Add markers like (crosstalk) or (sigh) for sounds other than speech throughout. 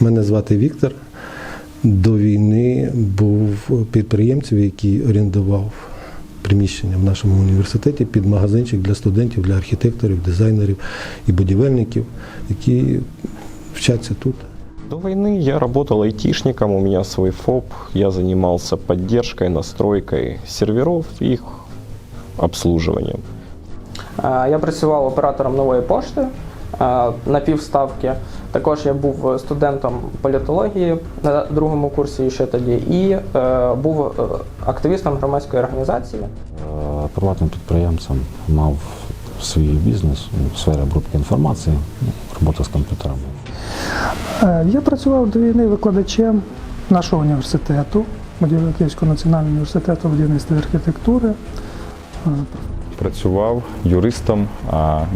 Мене звати Віктор. До війни був підприємцем, який орендував приміщення в нашому університеті під магазинчик для студентів, для архітекторів, дизайнерів і будівельників, які вчаться тут. До войны я работал айтишником, у меня свой ФОП, я занимался поддержкой, настройкой серверов и их обслуживанием. Я працював оператором нової пошти на півставки. Також я був студентом політології на другому курсі ще тоді, і е, був е, активістом громадської організації. Е, Приватним підприємцем мав свій бізнес в сфері обробки інформації, ну, робота з комп'ютерами. Е, Я працював до війни викладачем нашого університету, Київського національного університету будівництва і архітектури. Працював юристом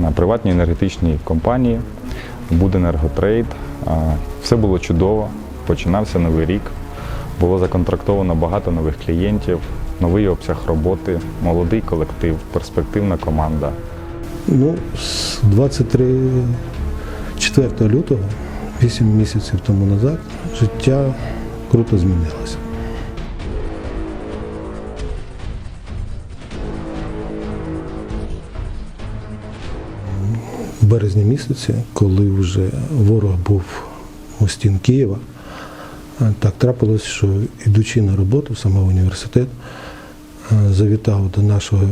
на приватній енергетичній компанії Буденерготрейд. Все було чудово. Починався новий рік. Було законтрактовано багато нових клієнтів, новий обсяг роботи, молодий колектив, перспективна команда. Ну, з 23 4 лютого, 8 місяців тому назад, життя круто змінилося. Березні місяці, коли вже ворог був у стін Києва, е, так трапилось, що ідучи на роботу саме університет, е, завітав до нашого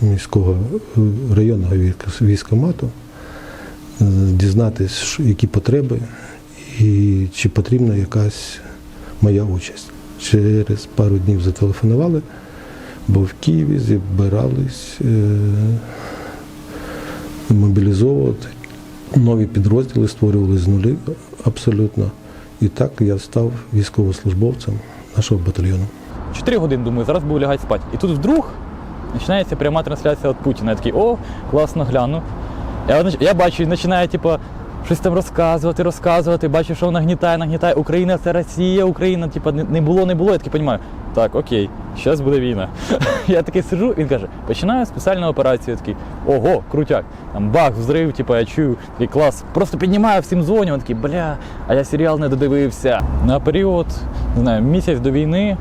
міського е, районного військ- військкомату, е, дізнатись, які потреби і чи потрібна якась моя участь. Через пару днів зателефонували, бо в Києві зібрались мобілізовувати. Нові підрозділи створювали з нулі абсолютно. І так я став військовослужбовцем нашого батальйону. Чотири години, думаю, зараз буду лягати спати. І тут вдруг починається пряма трансляція від Путіна. Я такий, о, класно гляну. Я, я бачу, починає, типу, щось там розказувати, розказувати, бачу, що нагнітає, нагнітає. Україна це Росія, Україна, типу, не, було, не було. Я такий розумію, так, окей, зараз буде війна. (laughs) я такий сижу, він каже, починаю спеціальну операцію. Я такий, ого, крутяк. Там бах, взрив, типу, я чую, такий клас. Просто піднімаю всім дзвоню, він такий, бля, а я серіал не додивився. На період, не знаю, місяць до війни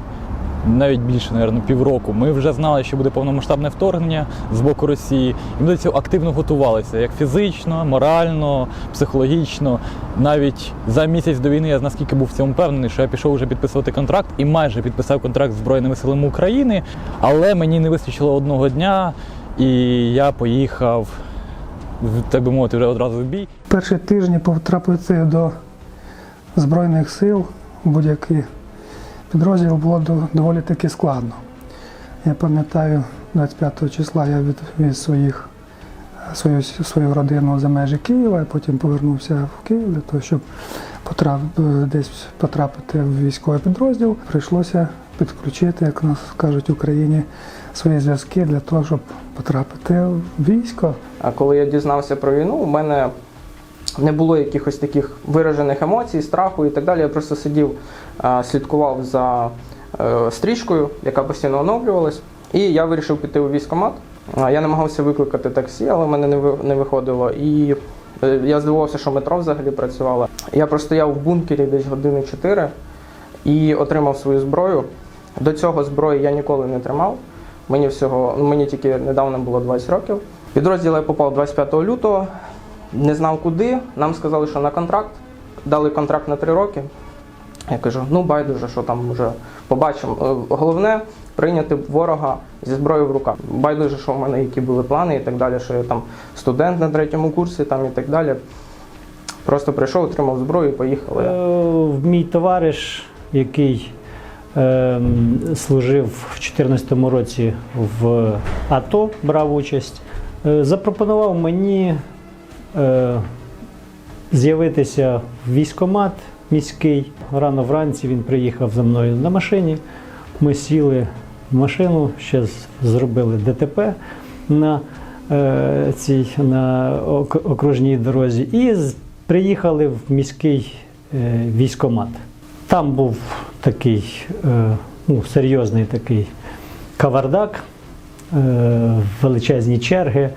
навіть більше, мабуть, півроку. Ми вже знали, що буде повномасштабне вторгнення з боку Росії, і ми до цього активно готувалися як фізично, морально, психологічно. Навіть за місяць до війни я наскільки був в цьому впевнений, що я пішов вже підписувати контракт і майже підписав контракт з Збройними силами України, але мені не вистачило одного дня, і я поїхав, так би мовити, вже одразу в бій. Перші тижні потрапити до Збройних сил в будь-який підрозділ було доволі таки складно. Я пам'ятаю, 25 числа я відвіз своїх, свою, свою родину за межі Києва, і потім повернувся в Київ для того, щоб потрап, десь потрапити в військовий підрозділ. Прийшлося підключити, як нас кажуть в Україні, свої зв'язки для того, щоб потрапити в військо. А коли я дізнався про війну, у мене не було якихось таких виражених емоцій, страху і так далі. Я просто сидів, слідкував за е, стрічкою, яка постійно оновлювалась. І я вирішив піти у військкомат. Я намагався викликати таксі, але в мене не виходило. І е, я здивувався, що метро взагалі працювало. Я простояв в бункері десь години 4 і отримав свою зброю. До цього зброї я ніколи не тримав. Мені всього, мені тільки недавно було 20 років. Підрозділ я попав 25 лютого, не знав куди. Нам сказали, що на контракт. Дали контракт на 3 роки. Я кажу, ну байдуже, що там вже побачимо. Е, Головне прийняти ворога зі зброєю в руках. Байдуже, що в мене які були плани і так далі, що я там студент на третьому курсі там і так далі. Просто прийшов, отримав зброю і поїхали. Е, Мій товариш, який ем, служив в 2014 році в АТО, брав участь, е, запропонував мені е, з'явитися в військкомат міський. Рано вранці він приїхав за мною на машині. Ми сіли в машину, ще зробили ДТП на е, цій на окружній дорозі і приїхали в міський е, військкомат. Там був такий е, ну, серйозний такий кавардак, е, величезні черги.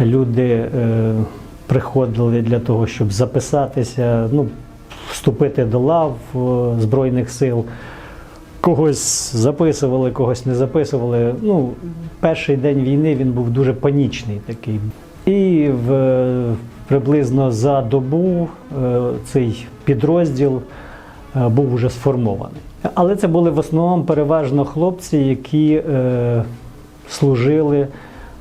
Люди е, приходили для того, щоб записатися. Ну, вступити до лав е, Збройних сил. Когось записували, когось не записували. Ну, перший день війни він був дуже панічний такий. І в, приблизно за добу е, цей підрозділ е, був уже сформований. Але це були в основному переважно хлопці, які е, служили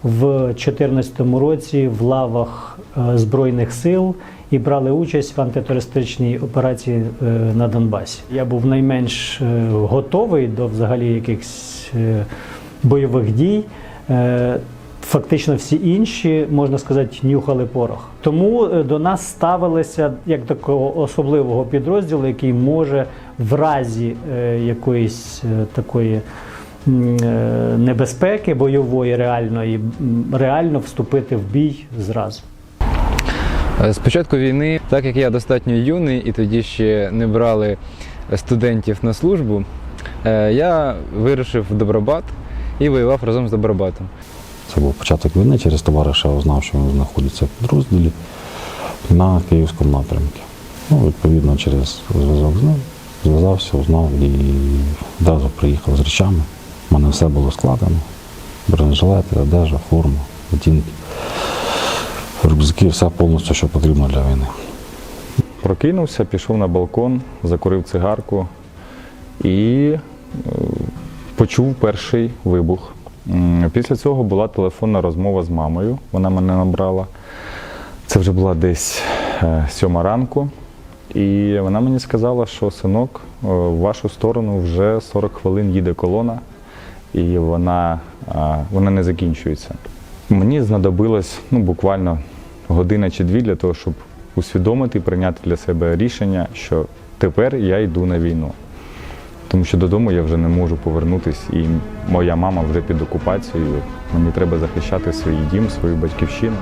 в 2014 році в лавах Збройних сил і брали участь в антитерористичній операції е, на Донбасі. Я був найменш е, готовий до взагалі якихось е, бойових дій. Е, Фактично всі інші, можна сказати, нюхали порох. Тому е, до нас ставилися як такого особливого підрозділу, який може в разі е, якоїсь е, такої е, небезпеки бойової реальної реально вступити в бій зразу. З початку війни, так як я достатньо юний і тоді ще не брали студентів на службу, е, я вирушив в Добробат і воював разом з Добробатом. Це був початок війни, через товариша узнав, що він знаходиться в підрозділі на Київському напрямку. Ну, відповідно, через зв'язок з ним зв'язався, узнав і одразу приїхав з речами. У мене все було складено. Бронежилети, одежа, форма, ботинки, рюкзаки, все повністю, що потрібно для війни. Прокинувся, пішов на балкон, закурив цигарку і е, почув перший вибух. Після цього була телефонна розмова з мамою. Вона мене набрала. Це вже була десь е, сьома ранку. І вона мені сказала, що синок, е, в вашу сторону вже 40 хвилин їде колона, і вона, вона не закінчується. Мені знадобилось ну, буквально година чи дві для того, щоб усвідомити прийняти для себе рішення, що тепер я йду на війну. Тому що додому я вже не можу повернутися, і моя мама вже під окупацією. Мені треба захищати свій дім, свою батьківщину.